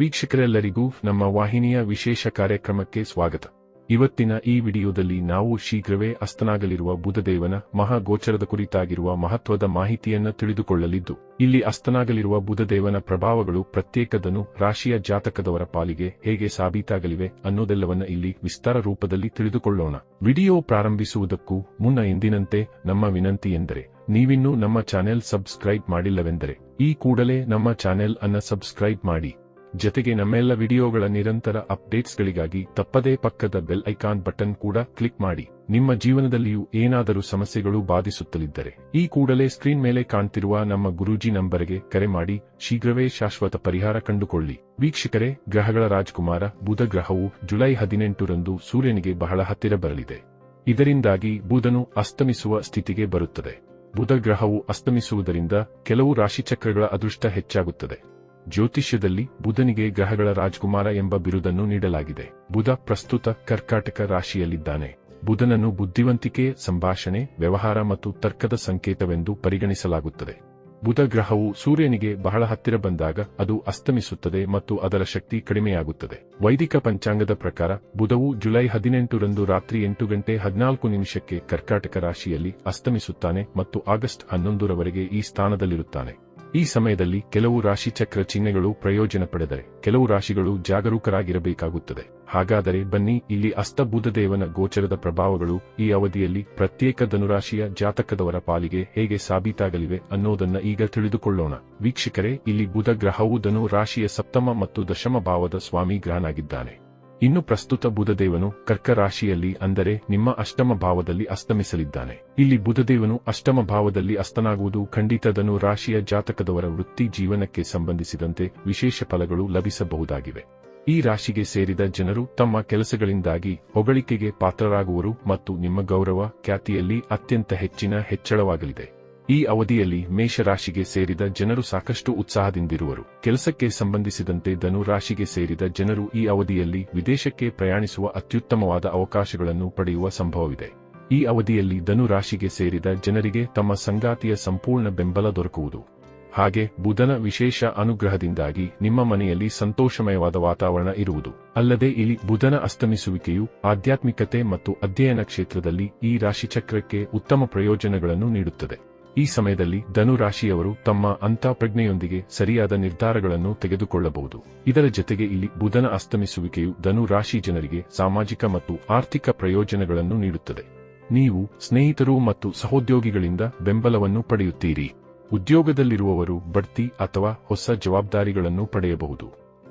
ವೀಕ್ಷಕರೆಲ್ಲರಿಗೂ ನಮ್ಮ ವಾಹಿನಿಯ ವಿಶೇಷ ಕಾರ್ಯಕ್ರಮಕ್ಕೆ ಸ್ವಾಗತ. ಇವತ್ತಿನ ಈ ವಿಡಿಯೋದಲ್ಲಿ ನಾವು ಶೀಘ್ರವೇ ಅಸ್ತನಾಗಲಿರುವ ಬುಧದೇವನ ಮಹಾಗೋಚರದ ಕುರಿತಾಗಿರುವ ಮಹತ್ವದ ಮಾಹಿತಿಯನ್ನು ತಿಳಿದುಕೊಳ್ಳಲಿದ್ದು, ಇಲ್ಲಿ ಅಸ್ತನಾಗಲಿರುವ ಬುಧದೇವನ ಪ್ರಭಾವಗಳು ಪ್ರತ್ಯೇಕದನು ರಾಶಿಯ ಜಾತಕದವರ ಪಾಲಿಗೆ ಹೇಗೆ ಸಾಬೀತಾಗಲಿವೆ ಅನ್ನೋದೆಲ್ಲವನ್ನ ಇಲ್ಲಿ ವಿಸ್ತಾರ ರೂಪದಲ್ಲಿ ತಿಳಿದುಕೊಳ್ಳೋಣ. ವಿಡಿಯೋ ಪ್ರಾರಂಭಿಸುವುದಕ್ಕೂ ಮುನ್ನ ಎಂದಿನಂತೆ ನಮ್ಮ ವಿನಂತಿ ಎಂದರೆ, ನೀವಿನ್ನೂ ನಮ್ಮ ಚಾನೆಲ್ ಸಬ್ಸ್ಕ್ರೈಬ್ ಮಾಡಿಲ್ಲವೆಂದರೆ, ಈ ಕೂಡಲೇ ನಮ್ಮ ಚಾನೆಲ್ ಅನ್ನ ಸಬ್ಸ್ಕ್ರೈಬ್ ಮಾಡಿ. ಜತೆಗೆ ನಮ್ಮೆಲ್ಲ ವಿಡಿಯೋಗಳ ನಿರಂತರ ಅಪ್ಡೇಟ್ಸ್ಗಳಿಗಾಗಿ ತಪ್ಪದೇ ಪಕ್ಕದ ಬೆಲ್ ಐಕಾನ್ ಬಟನ್ ಕೂಡ ಕ್ಲಿಕ್ ಮಾಡಿ. ನಿಮ್ಮ ಜೀವನದಲ್ಲಿಯೂ ಏನಾದರೂ ಸಮಸ್ಯೆಗಳು ಬಾಧಿಸುತ್ತಲಿದ್ದರೆ ಈ ಕೂಡಲೇ ಸ್ಕ್ರೀನ್ ಮೇಲೆ ಕಾಣ್ತಿರುವ ನಮ್ಮ ಗುರೂಜಿ ನಂಬರ್ಗೆ ಕರೆ ಮಾಡಿ ಶೀಘ್ರವೇ ಶಾಶ್ವತ ಪರಿಹಾರ ಕಂಡುಕೊಳ್ಳಿ. ವೀಕ್ಷಕರೇ, ಗ್ರಹಗಳ ರಾಜಕುಮಾರ, ಬುಧ ಗ್ರಹವು ಜುಲೈ ಹದಿನೆಂಟರಂದು ಸೂರ್ಯನಿಗೆ ಬಹಳ ಹತ್ತಿರ ಬರಲಿದೆ. ಇದರಿಂದಾಗಿ ಬುಧನು ಅಸ್ತಮಿಸುವ ಸ್ಥಿತಿಗೆ ಬರುತ್ತದೆ. ಬುಧ ಗ್ರಹವು ಅಸ್ತಮಿಸುವುದರಿಂದ ಕೆಲವು ರಾಶಿಚಕ್ರಗಳ ಅದೃಷ್ಟ ಹೆಚ್ಚಾಗುತ್ತದೆ. ಜ್ಯೋತಿಷ್ಯದಲ್ಲಿ ಬುಧನಿಗೆ ಗ್ರಹಗಳ ರಾಜಕುಮಾರ ಎಂಬ ಬಿರುದನ್ನು ನೀಡಲಾಗಿದೆ. ಬುಧ ಪ್ರಸ್ತುತ ಕರ್ಕಾಟಕ ರಾಶಿಯಲ್ಲಿದ್ದಾನೆ. ಬುಧನನ್ನು ಬುದ್ಧಿವಂತಿಕೆ, ಸಂಭಾಷಣೆ, ವ್ಯವಹಾರ ಮತ್ತು ತರ್ಕದ ಸಂಕೇತವೆಂದು ಪರಿಗಣಿಸಲಾಗುತ್ತದೆ. ಬುಧ ಗ್ರಹವು ಸೂರ್ಯನಿಗೆ ಬಹಳ ಹತ್ತಿರ ಬಂದಾಗ ಅದು ಅಸ್ತಮಿಸುತ್ತದೆ ಮತ್ತು ಅದರ ಶಕ್ತಿ ಕಡಿಮೆಯಾಗುತ್ತದೆ. ವೈದಿಕ ಪಂಚಾಂಗದ ಪ್ರಕಾರ ಬುಧವು ಜುಲೈ ಹದಿನೆಂಟರಂದು ರಾತ್ರಿ ಎಂಟು ಗಂಟೆ ಹದಿನಾಲ್ಕು ನಿಮಿಷಕ್ಕೆ ಕರ್ಕಾಟಕ ರಾಶಿಯಲ್ಲಿ ಅಸ್ತಮಿಸುತ್ತಾನೆ ಮತ್ತು ಆಗಸ್ಟ್ ಹನ್ನೊಂದರವರೆಗೆ ಈ ಸ್ಥಾನದಲ್ಲಿರುತ್ತಾನೆ. ಈ ಸಮಯದಲ್ಲಿ ಕೆಲವು ರಾಶಿ ಚಕ್ರ ಚಿಹ್ನೆಗಳು ಪ್ರಯೋಜನ ಪಡೆದರೆ ಕೆಲವು ರಾಶಿಗಳು ಜಾಗರೂಕರಾಗಿರಬೇಕಾಗುತ್ತದೆ. ಹಾಗಾದರೆ ಬನ್ನಿ, ಇಲ್ಲಿ ಅಸ್ತ ಬುಧದೇವನ ಗೋಚರದ ಪ್ರಭಾವಗಳು ಈ ಅವಧಿಯಲ್ಲಿ ಪ್ರತ್ಯೇಕ ಧನುರಾಶಿಯ ಜಾತಕದವರ ಪಾಲಿಗೆ ಹೇಗೆ ಸಾಬೀತಾಗಲಿವೆ ಅನ್ನೋದನ್ನ ಈಗ ತಿಳಿದುಕೊಳ್ಳೋಣ. ವೀಕ್ಷಕರೇ, ಇಲ್ಲಿ ಬುಧ ಗ್ರಹವು ಧನು ರಾಶಿಯ ಸಪ್ತಮ ಮತ್ತು ದಶಮ ಭಾವದ ಸ್ವಾಮಿ ಗ್ರಹನಾಗಿದ್ದಾನೆ. ಇನ್ನು ಪ್ರಸ್ತುತ ಬುಧದೇವನು ಕರ್ಕ ರಾಶಿಯಲ್ಲಿ ಅಂದರೆ ನಿಮ್ಮ ಅಷ್ಟಮ ಭಾವದಲ್ಲಿ ಅಸ್ತಮಿಸಲಿದ್ದಾನೆ. ಇಲ್ಲಿ ಬುಧದೇವನು ಅಷ್ಟಮ ಭಾವದಲ್ಲಿ ಅಸ್ತನಾಗುವುದು ಖಂಡಿತದನು ರಾಶಿಯ ಜಾತಕದವರ ವೃತ್ತಿ ಜೀವನಕ್ಕೆ ಸಂಬಂಧಿಸಿದಂತೆ ವಿಶೇಷ ಫಲಗಳು ಲಭಿಸಬಹುದಾಗಿವೆ. ಈ ರಾಶಿಗೆ ಸೇರಿದ ಜನರು ತಮ್ಮ ಕೆಲಸಗಳಿಂದಾಗಿ ಹೊಗಳಿಕೆಗೆ ಪಾತ್ರರಾಗುವರು ಮತ್ತು ನಿಮ್ಮ ಗೌರವ ಖ್ಯಾತಿಯಲ್ಲಿ ಅತ್ಯಂತ ಹೆಚ್ಚಿನ ಹೆಚ್ಚಳವಾಗಲಿದೆ. ಈ ಅವಧಿಯಲ್ಲಿ ಮೇಷರಾಶಿಗೆ ಸೇರಿದ ಜನರು ಸಾಕಷ್ಟು ಉತ್ಸಾಹದಿಂದಿರುವರು. ಕೆಲಸಕ್ಕೆ ಸಂಬಂಧಿಸಿದಂತೆ ಧನು ರಾಶಿಗೆ ಸೇರಿದ ಜನರು ಈ ಅವಧಿಯಲ್ಲಿ ವಿದೇಶಕ್ಕೆ ಪ್ರಯಾಣಿಸುವ ಅತ್ಯುತ್ತಮವಾದ ಅವಕಾಶಗಳನ್ನು ಪಡೆಯುವ ಸಂಭವವಿದೆ. ಈ ಅವಧಿಯಲ್ಲಿ ಧನು ರಾಶಿಗೆ ಸೇರಿದ ಜನರಿಗೆ ತಮ್ಮ ಸಂಗಾತಿಯ ಸಂಪೂರ್ಣ ಬೆಂಬಲ ದೊರಕುವುದು. ಹಾಗೆ ಬುಧನ ವಿಶೇಷ ಅನುಗ್ರಹದಿಂದಾಗಿ ನಿಮ್ಮ ಮನೆಯಲ್ಲಿ ಸಂತೋಷಮಯವಾದ ವಾತಾವರಣ ಇರುವುದು. ಅಲ್ಲದೆ ಇಲ್ಲಿ ಬುಧನ ಅಸ್ತಮಿಸುವಿಕೆಯು ಆಧ್ಯಾತ್ಮಿಕತೆ ಮತ್ತು ಅಧ್ಯಯನ ಕ್ಷೇತ್ರದಲ್ಲಿ ಈ ರಾಶಿಚಕ್ರಕ್ಕೆ ಉತ್ತಮ ಪ್ರಯೋಜನಗಳನ್ನು ನೀಡುತ್ತದೆ. ಈ ಸಮಯದಲ್ಲಿ ಧನು ರಾಶಿಯವರು ತಮ್ಮ ಅಂತಃಪ್ರಜ್ಞೆಯೊಂದಿಗೆ ಸರಿಯಾದ ನಿರ್ಧಾರಗಳನ್ನು ತೆಗೆದುಕೊಳ್ಳಬಹುದು. ಇದರ ಜೊತೆಗೆ ಇಲ್ಲಿ ಬುಧನ ಅಸ್ತಮಿಸುವಿಕೆಯು ಧನು ರಾಶಿ ಜನರಿಗೆ ಸಾಮಾಜಿಕ ಮತ್ತು ಆರ್ಥಿಕ ಪ್ರಯೋಜನಗಳನ್ನು ನೀಡುತ್ತದೆ. ನೀವು ಸ್ನೇಹಿತರು ಮತ್ತು ಸಹೋದ್ಯೋಗಿಗಳಿಂದ ಬೆಂಬಲವನ್ನು ಪಡೆಯುತ್ತೀರಿ. ಉದ್ಯೋಗದಲ್ಲಿರುವವರು ಬಡ್ತಿ ಅಥವಾ ಹೊಸ ಜವಾಬ್ದಾರಿಗಳನ್ನು ಪಡೆಯಬಹುದು.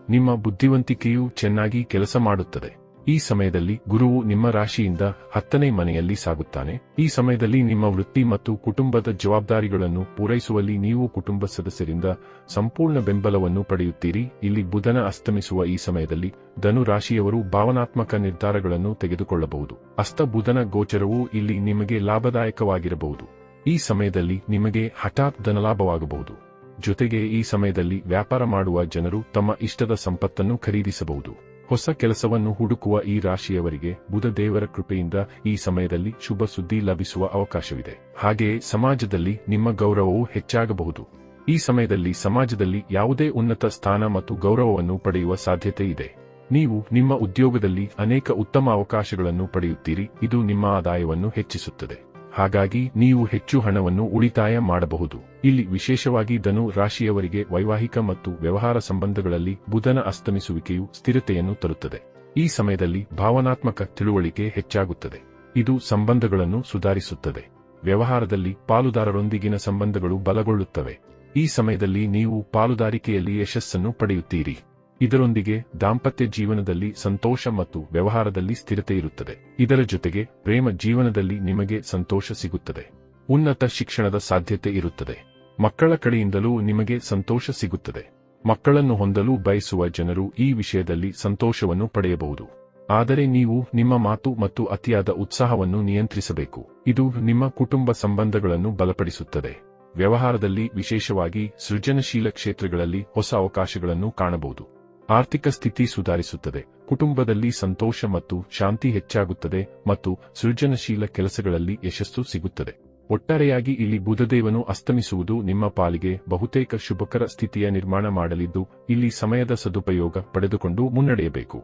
ನಿಮ್ಮ ಬುದ್ಧಿವಂತಿಕೆಯು ಚೆನ್ನಾಗಿ ಕೆಲಸ ಮಾಡುತ್ತದೆ. ಈ ಸಮಯದಲ್ಲಿ ಗುರುವು ನಿಮ್ಮ ರಾಶಿಯಿಂದ ಹತ್ತನೇ ಮನೆಯಲ್ಲಿ ಸಾಗುತ್ತಾನೆ. ಈ ಸಮಯದಲ್ಲಿ ನಿಮ್ಮ ವೃತ್ತಿ ಮತ್ತು ಕುಟುಂಬದ ಜವಾಬ್ದಾರಿಗಳನ್ನು ಪೂರೈಸುವಲ್ಲಿ ನೀವು ಕುಟುಂಬ ಸದಸ್ಯರಿಂದ ಸಂಪೂರ್ಣ ಬೆಂಬಲವನ್ನು ಪಡೆಯುತ್ತೀರಿ. ಇಲ್ಲಿ ಬುಧನ ಅಸ್ತಮಿಸುವ ಈ ಸಮಯದಲ್ಲಿ ಧನು ರಾಶಿಯವರು ಭಾವನಾತ್ಮಕ ನಿರ್ಧಾರಗಳನ್ನು ತೆಗೆದುಕೊಳ್ಳಬಹುದು. ಅಸ್ತ ಬುಧನ ಗೋಚರವು ಇಲ್ಲಿ ನಿಮಗೆ ಲಾಭದಾಯಕವಾಗಿರಬಹುದು. ಈ ಸಮಯದಲ್ಲಿ ನಿಮಗೆ ಹಠಾತ್ ಧನಲಾಭವಾಗಬಹುದು. ಜೊತೆಗೆ ಈ ಸಮಯದಲ್ಲಿ ವ್ಯಾಪಾರ ಮಾಡುವ ಜನರು ತಮ್ಮ ಇಷ್ಟದ ಸಂಪತ್ತನ್ನು ಖರೀದಿಸಬಹುದು. ಹೊಸ ಕೆಲಸವನ್ನು ಹುಡುಕುವ ಈ ರಾಶಿಯವರಿಗೆ ಬುಧ ದೇವರ ಕೃಪೆಯಿಂದ ಈ ಸಮಯದಲ್ಲಿ ಶುಭ ಸುದ್ದಿ ಲಭಿಸುವ ಅವಕಾಶವಿದೆ. ಹಾಗೆಯೇ ಸಮಾಜದಲ್ಲಿ ನಿಮ್ಮ ಗೌರವವು ಹೆಚ್ಚಾಗಬಹುದು. ಈ ಸಮಯದಲ್ಲಿ ಸಮಾಜದಲ್ಲಿ ಯಾವುದೇ ಉನ್ನತ ಸ್ಥಾನ ಮತ್ತು ಗೌರವವನ್ನು ಪಡೆಯುವ ಸಾಧ್ಯತೆ ಇದೆ. ನೀವು ನಿಮ್ಮ ಉದ್ಯೋಗದಲ್ಲಿ ಅನೇಕ ಉತ್ತಮ ಅವಕಾಶಗಳನ್ನು ಪಡೆಯುತ್ತೀರಿ. ಇದು ನಿಮ್ಮ ಆದಾಯವನ್ನು ಹೆಚ್ಚಿಸುತ್ತದೆ. ಹಾಗಾಗಿ ನೀವು ಹೆಚ್ಚು ಹಣವನ್ನು ಉಳಿತಾಯ ಮಾಡಬಹುದು. ಇಲ್ಲಿ ವಿಶೇಷವಾಗಿ ಧನು ರಾಶಿಯವರಿಗೆ ವೈವಾಹಿಕ ಮತ್ತು ವ್ಯವಹಾರ ಸಂಬಂಧಗಳಲ್ಲಿ ಬುಧನ ಅಸ್ತಮಿಸುವಿಕೆಯು ಸ್ಥಿರತೆಯನ್ನು ತರುತ್ತದೆ. ಈ ಸಮಯದಲ್ಲಿ ಭಾವನಾತ್ಮಕ ತಿಳುವಳಿಕೆ ಹೆಚ್ಚಾಗುತ್ತದೆ. ಇದು ಸಂಬಂಧಗಳನ್ನು ಸುಧಾರಿಸುತ್ತದೆ. ವ್ಯವಹಾರದಲ್ಲಿ ಪಾಲುದಾರರೊಂದಿಗಿನ ಸಂಬಂಧಗಳು ಬಲಗೊಳ್ಳುತ್ತವೆ. ಈ ಸಮಯದಲ್ಲಿ ನೀವು ಪಾಲುದಾರಿಕೆಯಲ್ಲಿ ಯಶಸ್ಸನ್ನು ಪಡೆಯುತ್ತೀರಿ. ಇದರೊಂದಿಗೆ ದಾಂಪತ್ಯ ಜೀವನದಲ್ಲಿ ಸಂತೋಷ ಮತ್ತು ವ್ಯವಹಾರದಲ್ಲಿ ಸ್ಥಿರತೆ ಇರುತ್ತದೆ. ಇದರ ಜೊತೆಗೆ ಪ್ರೇಮ ಜೀವನದಲ್ಲಿ ನಿಮಗೆ ಸಂತೋಷ ಸಿಗುತ್ತದೆ. ಉನ್ನತ ಶಿಕ್ಷಣದ ಸಾಧ್ಯತೆ ಇರುತ್ತದೆ. ಮಕ್ಕಳ ಕಡೆಯಿಂದಲೂ ನಿಮಗೆ ಸಂತೋಷ ಸಿಗುತ್ತದೆ. ಮಕ್ಕಳನ್ನು ಹೊಂದಲು ಬಯಸುವ ಜನರು ಈ ವಿಷಯದಲ್ಲಿ ಸಂತೋಷವನ್ನು ಪಡೆಯಬಹುದು. ಆದರೆ ನೀವು ನಿಮ್ಮ ಮಾತು ಮತ್ತು ಅತಿಯಾದ ಉತ್ಸಾಹವನ್ನು ನಿಯಂತ್ರಿಸಬೇಕು. ಇದು ನಿಮ್ಮ ಕುಟುಂಬ ಸಂಬಂಧಗಳನ್ನು ಬಲಪಡಿಸುತ್ತದೆ. ವ್ಯವಹಾರದಲ್ಲಿ ವಿಶೇಷವಾಗಿ ಸೃಜನಶೀಲ ಕ್ಷೇತ್ರಗಳಲ್ಲಿ ಹೊಸ ಅವಕಾಶಗಳನ್ನು ಕಾಣಬಹುದು. ಆರ್ಥಿಕ ಸ್ಥಿತಿ ಸುಧಾರಿಸುತ್ತದೆ. ಕುಟುಂಬದಲ್ಲಿ ಸಂತೋಷ ಮತ್ತು ಶಾಂತಿ ಹೆಚ್ಚಾಗುತ್ತದೆ ಮತ್ತು ಸೃಜನಶೀಲ ಕೆಲಸಗಳಲ್ಲಿ ಯಶಸ್ಸು ಸಿಗುತ್ತದೆ. ಒಟ್ಟಾರೆಯಾಗಿ ಇಲ್ಲಿ ಬುಧದೇವನು ಅಸ್ತಮಿಸುವುದು ನಿಮ್ಮ ಪಾಲಿಗೆ ಬಹುತೇಕ ಶುಭಕರ ಸ್ಥಿತಿಯ ನಿರ್ಮಾಣ ಮಾಡಲಿದ್ದು, ಇಲ್ಲಿ ಸಮಯದ ಸದುಪಯೋಗ ಪಡೆದುಕೊಂಡು ಮುನ್ನಡೆಯಬೇಕು.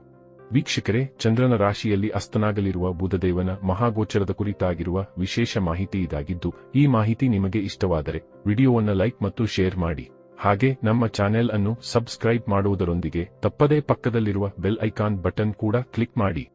ವೀಕ್ಷಕರೇ, ಚಂದ್ರನ ರಾಶಿಯಲ್ಲಿ ಅಸ್ತನಾಗಲಿರುವ ಬುಧದೇವನ ಮಹಾಗೋಚರದ ಕುರಿತಾಗಿರುವ ವಿಶೇಷ ಮಾಹಿತಿ ಇದಾಗಿದ್ದು, ಈ ಮಾಹಿತಿ ನಿಮಗೆ ಇಷ್ಟವಾದರೆ ವಿಡಿಯೋವನ್ನು ಲೈಕ್ ಮತ್ತು ಶೇರ್ ಮಾಡಿ. ಹಾಗೆ ನಮ್ಮ ಚಾನೆಲ್ ಅನ್ನು ಸಬ್ಸ್ಕ್ರೈಬ್ ಮಾಡುವುದರೊಂದಿಗೆ ತಪ್ಪದೇ ಪಕ್ಕದಲ್ಲಿರುವ ಬೆಲ್ ಐಕಾನ್ ಬಟನ್ ಕೂಡ ಕ್ಲಿಕ್ ಮಾಡಿ.